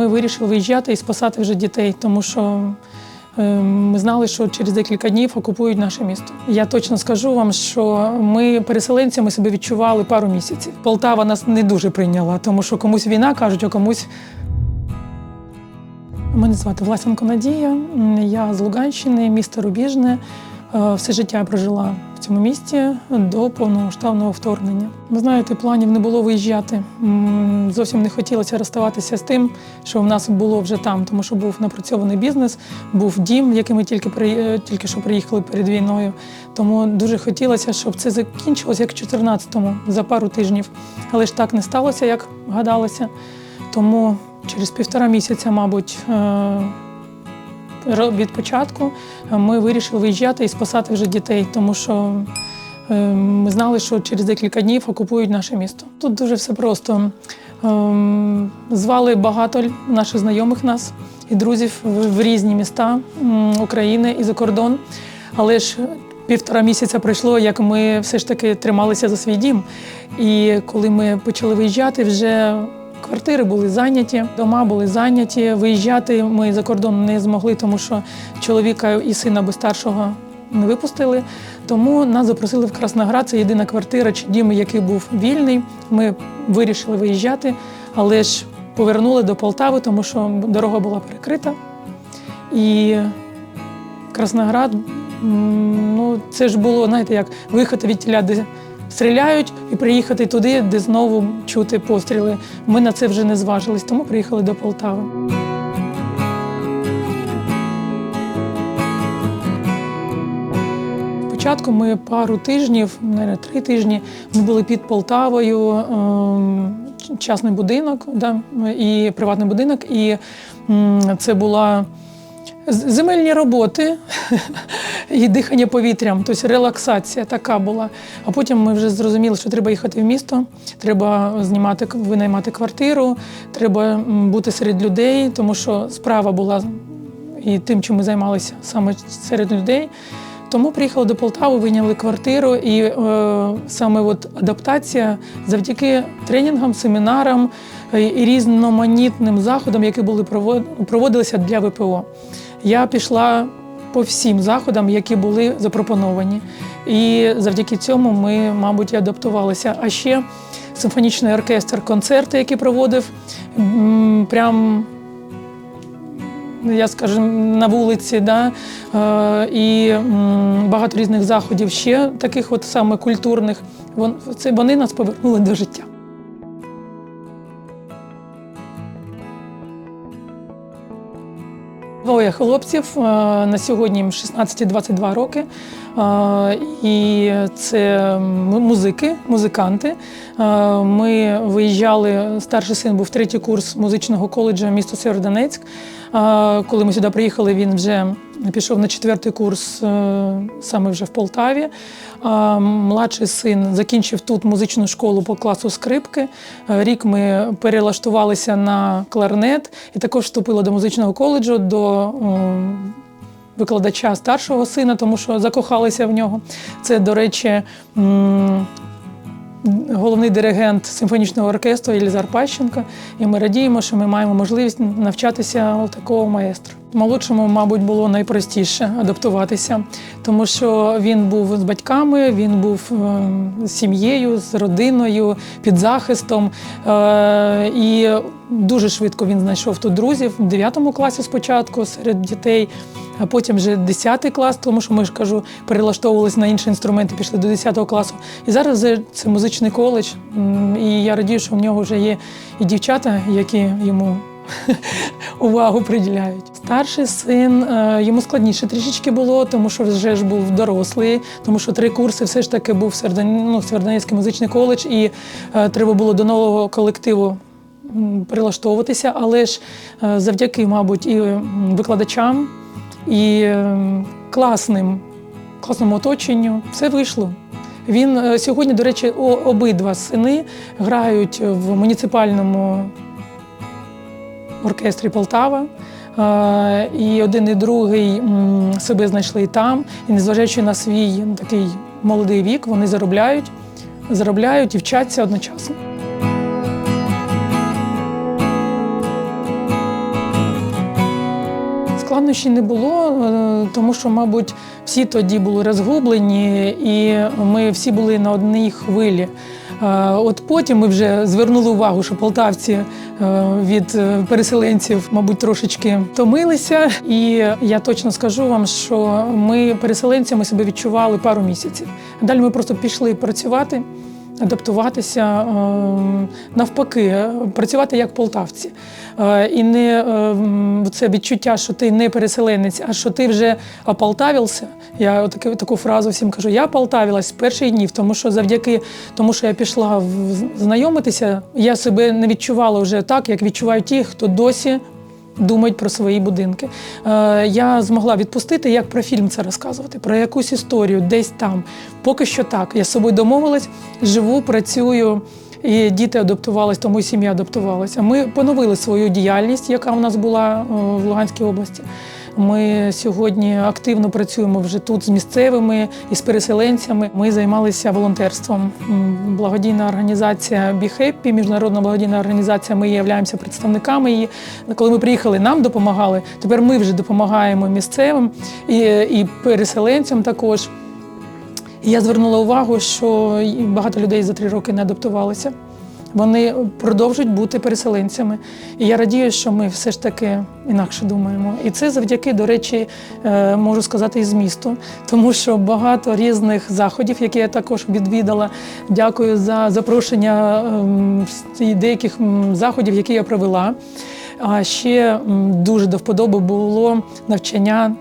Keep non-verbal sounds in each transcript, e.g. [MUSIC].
Ми вирішили виїжджати і спасати вже дітей, тому що е, ми знали, що через декілька днів окупують наше місто. Я точно скажу вам, що ми переселенцями себе відчували пару місяців. Полтава нас не дуже прийняла, тому що комусь війна кажуть, а комусь. Мене звати Власенко Надія. Я з Луганщини, місто Рубіжне. Е, Все життя я прожила в цьому місті до повномасштабного вторгнення. Ви знаєте, планів не було виїжджати. Зовсім не хотілося розставатися з тим, що в нас було вже там, тому що був напрацьований бізнес, був дім, який ми тільки при- е, тільки що приїхали перед війною. Тому дуже хотілося, щоб це закінчилося як в 14-му, за пару тижнів. Але ж так не сталося, як гадалося. Тому через півтора місяця, мабуть, е, від початку е, ми вирішили виїжджати і спасати вже дітей, тому що е, ми знали, що через декілька днів окупують наше місто. Тут дуже все просто. Ем, Звали багато наших знайомих нас і друзів в в різні міста України і за кордон. Але ж півтора місяця пройшло, як ми все ж таки трималися за свій дім. І коли ми почали виїжджати, вже квартири були зайняті, дома були зайняті. Виїжджати ми за кордон не змогли, тому що чоловіка і сина без старшого не випустили. Тому нас запросили в Красноград. Це єдина квартира чи дім, який був вільний. Ми вирішили виїжджати, але ж повернули до Полтави, тому що дорога була перекрита. І Красноград, ну це ж було, знаєте, як виїхати від тіля, де стріляють, і приїхати туди, де знову чути постріли. Ми на це вже не зважились, тому приїхали до Полтави. Спочатку ми пару тижнів, навіть три тижні, ми були під Полтавою, ем, частний будинок да, і приватний будинок. І це була земельні роботи [LAUGHS] і дихання повітрям, тобто релаксація така була. А потім ми вже зрозуміли, що треба їхати в місто, треба знімати, винаймати квартиру, треба бути серед людей, тому що справа була і тим, чим ми займалися саме серед людей. Тому приїхали до Полтави, вийняли квартиру, і е, саме от адаптація завдяки тренінгам, семінарам е, і різноманітним заходам, які були провод- проводилися для ВПО. Я пішла по всім заходам, які були запропоновані. І завдяки цьому ми, мабуть, адаптувалися. А ще симфонічний оркестр, концерти, які проводив, прям я скажу, на вулиці, да, е, і багато різних заходів ще таких, от саме культурних. Вони нас повернули до життя. Двоє хлопців е, на сьогодні їм 16-22 роки. Е, І це музики, музиканти. Е, Ми виїжджали, старший син був третій курс музичного коледжу міста Сєвєродонецьк. Коли ми сюди приїхали, він вже пішов на четвертий курс е, саме вже в Полтаві. Младший син закінчив тут музичну школу по класу скрипки. Е, Рік ми перелаштувалися на кларнет і також вступили до музичного коледжу до викладача старшого сина, тому що закохалися в нього. Це, до речі, головний диригент симфонічного оркестру Єлізар Пащенко. І ми радіємо, що ми маємо можливість навчатися у такого маестра. Молодшому, мабуть, було найпростіше адаптуватися, тому що він був з батьками, він був е, з сім'єю, з родиною, під захистом. Е, І дуже швидко він знайшов тут друзів в 9 класі спочатку серед дітей, а потім вже 10 клас, тому що ми ж кажу, перелаштовувалися на інші інструменти, пішли до 10 класу. І зараз це музичний коледж. І я радію, що в нього вже є і дівчата, які йому [LAUGHS] увагу приділяють. Старший син е, йому складніше трішечки було, тому що вже ж був дорослий, тому що три курси все ж таки був ну, музичний коледж, і е, треба було до нового колективу прилаштовуватися. Але ж е, завдяки, мабуть, і викладачам, і класним, класному оточенню все вийшло. Він сьогодні, до речі, обидва сини грають в муніципальному оркестрі Полтава. І один і другий себе знайшли там. І незважаючи на свій такий молодий вік, вони заробляють, заробляють і вчаться одночасно. Ревнощі не було, е, тому що, мабуть, всі тоді були розгублені, і ми всі були на одній хвилі. Е, От потім ми вже звернули увагу, що полтавці е, від переселенців, мабуть, трошечки томилися. І я точно скажу вам, що ми переселенцями себе відчували пару місяців. Далі ми просто пішли працювати адаптуватися е, навпаки, працювати як полтавці. Е, І не е, це відчуття, що ти не переселенець, а що ти вже ополтавився. Я таку, таку фразу всім кажу: я ополтавилась з перших днів, тому що завдяки тому, що я пішла знайомитися, я себе не відчувала вже так, як відчувають ті, хто досі думають про свої будинки. Е, я змогла відпустити, як про фільм це розказувати, про якусь історію десь там. Поки що так. Я з собою домовилась, живу, працюю. І діти адаптувались, тому і сім'я адаптувалася. Ми поновили свою діяльність, яка у нас була е, в Луганській області. Ми сьогодні активно працюємо вже тут з місцевими і з переселенцями. Ми займалися волонтерством. Благодійна організація Happy, міжнародна благодійна організація. Ми являємося представниками її. Коли ми приїхали, нам допомагали. Тепер ми вже допомагаємо місцевим і, і переселенцям також. І я звернула увагу, що багато людей за три роки не адаптувалися. Вони продовжують бути переселенцями. І я радію, що ми все ж таки інакше думаємо. І це завдяки, до речі, е, можу сказати, і змісту, тому що багато різних заходів, які я також відвідала. Дякую за запрошення ем, деяких заходів, які я провела. А ще дуже до вподоби було навчання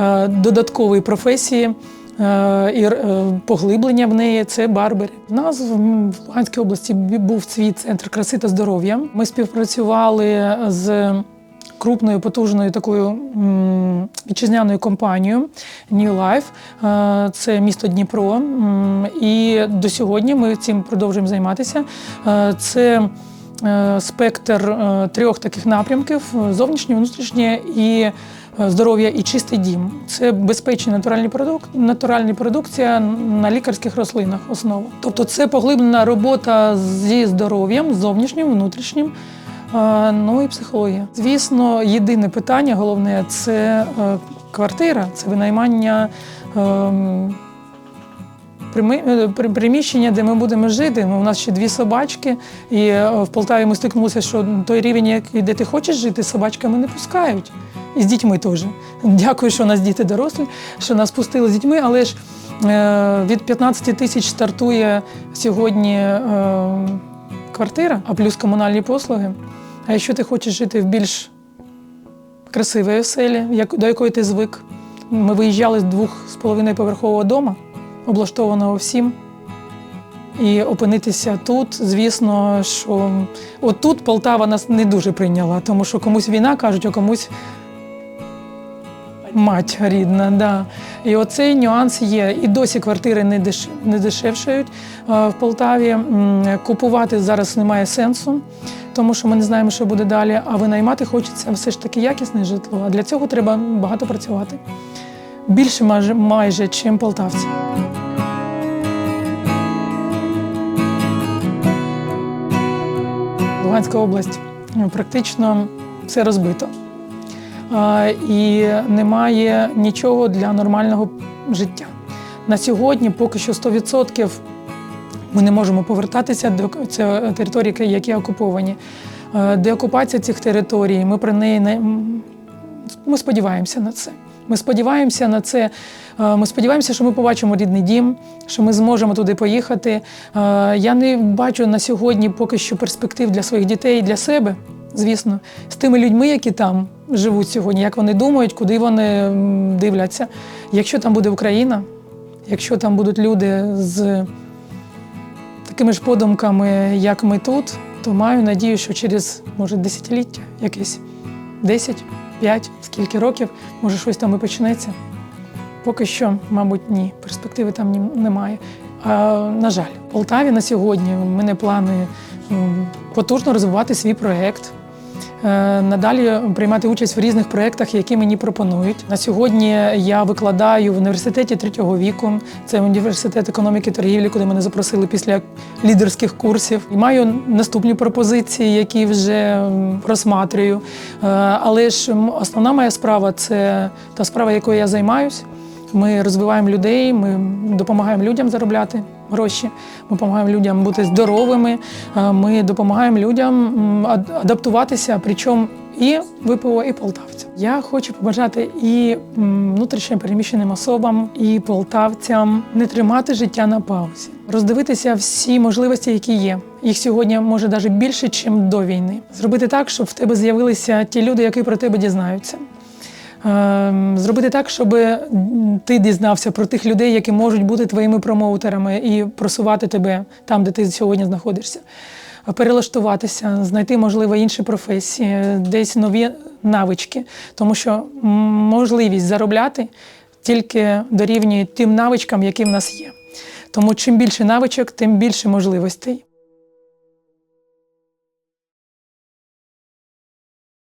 е, додаткової професії. Е, І е, поглиблення в неї це барбери. У нас в Луганській області був свій центр краси та здоров'я. Ми співпрацювали з крупною потужною такою вітчизняною компанією New Life. Е, Це місто Дніпро. І до сьогодні ми цим продовжуємо займатися. Це спектр е, трьох таких напрямків: зовнішнє, внутрішнє і е, здоров'я і чистий дім. Це безпечна натуральні продук... натуральна продукція на лікарських рослинах основа. Тобто це поглиблена робота зі здоров'ям, зовнішнім, внутрішнім. е, Ну і психологія. Звісно, єдине питання, головне це е, квартира, це винаймання приміщення, де ми будемо жити. У нас ще дві собачки, і е, в Полтаві ми стикнулися, що той рівень, де ти хочеш жити, собачками не пускають. І з дітьми теж. Дякую, що у нас діти дорослі, що нас пустили з дітьми, але ж е, від 15 тисяч стартує сьогодні е, квартира, а плюс комунальні послуги. А якщо ти хочеш жити в більш красивій оселі, до якої ти звик, ми виїжджали з двох з половиною поверхового дому, облаштованого всім. І опинитися тут, звісно, що отут Полтава нас не дуже прийняла, тому що комусь війна кажуть, а комусь мать рідна. Да. І оцей нюанс є. І досі квартири не, деш... не дешевшають е, в Полтаві. Купувати зараз немає сенсу, тому що ми не знаємо, що буде далі. А винаймати хочеться все ж таки якісне житло. А для цього треба багато працювати. Більше майже, майже чим полтавці. Луганська область ну, практично все розбито. І немає нічого для нормального життя. На сьогодні поки що 100% ми не можемо повертатися до це території, які окуповані. Е, Деокупація цих територій, ми про неї не ми сподіваємося на це. Ми сподіваємося на це. Е, Ми сподіваємося, що ми побачимо рідний дім, що ми зможемо туди поїхати. Е, Я не бачу на сьогодні поки що перспектив для своїх дітей для себе, звісно, з тими людьми, які там живуть сьогодні, як вони думають, куди вони дивляться. Якщо там буде Україна, якщо там будуть люди з такими ж подумками, як ми тут, то маю надію, що через може десятиліття якесь 10, 5, скільки років, може щось там і почнеться. Поки що, мабуть, ні, перспективи там немає. А, на жаль, в Полтаві на сьогодні в мене плани потужно розвивати свій проєкт. Е, надалі приймати участь в різних проєктах, які мені пропонують. На сьогодні я викладаю в університеті третього віку. Це університет економіки і торгівлі, куди мене запросили після лідерських курсів. І маю наступні пропозиції, які вже розсматрюю. Е, Але ж основна моя справа це та справа, якою я займаюсь. Ми розвиваємо людей, ми допомагаємо людям заробляти гроші, ми допомагаємо людям бути здоровими, е, ми допомагаємо людям адаптуватися, причому і ВПО, і полтавцям. Я хочу побажати і внутрішньо переміщеним особам, і полтавцям не тримати життя на паузі, роздивитися всі можливості, які є. Їх сьогодні може навіть більше, ніж до війни. Зробити так, щоб в тебе з'явилися ті люди, які про тебе дізнаються. Ем, Зробити так, щоб ти дізнався про тих людей, які можуть бути твоїми промоутерами і просувати тебе там, де ти сьогодні знаходишся. Перелаштуватися, знайти, можливо, інші професії, десь нові навички, тому що можливість заробляти тільки дорівнює тим навичкам, які в нас є. Тому чим більше навичок, тим більше можливостей.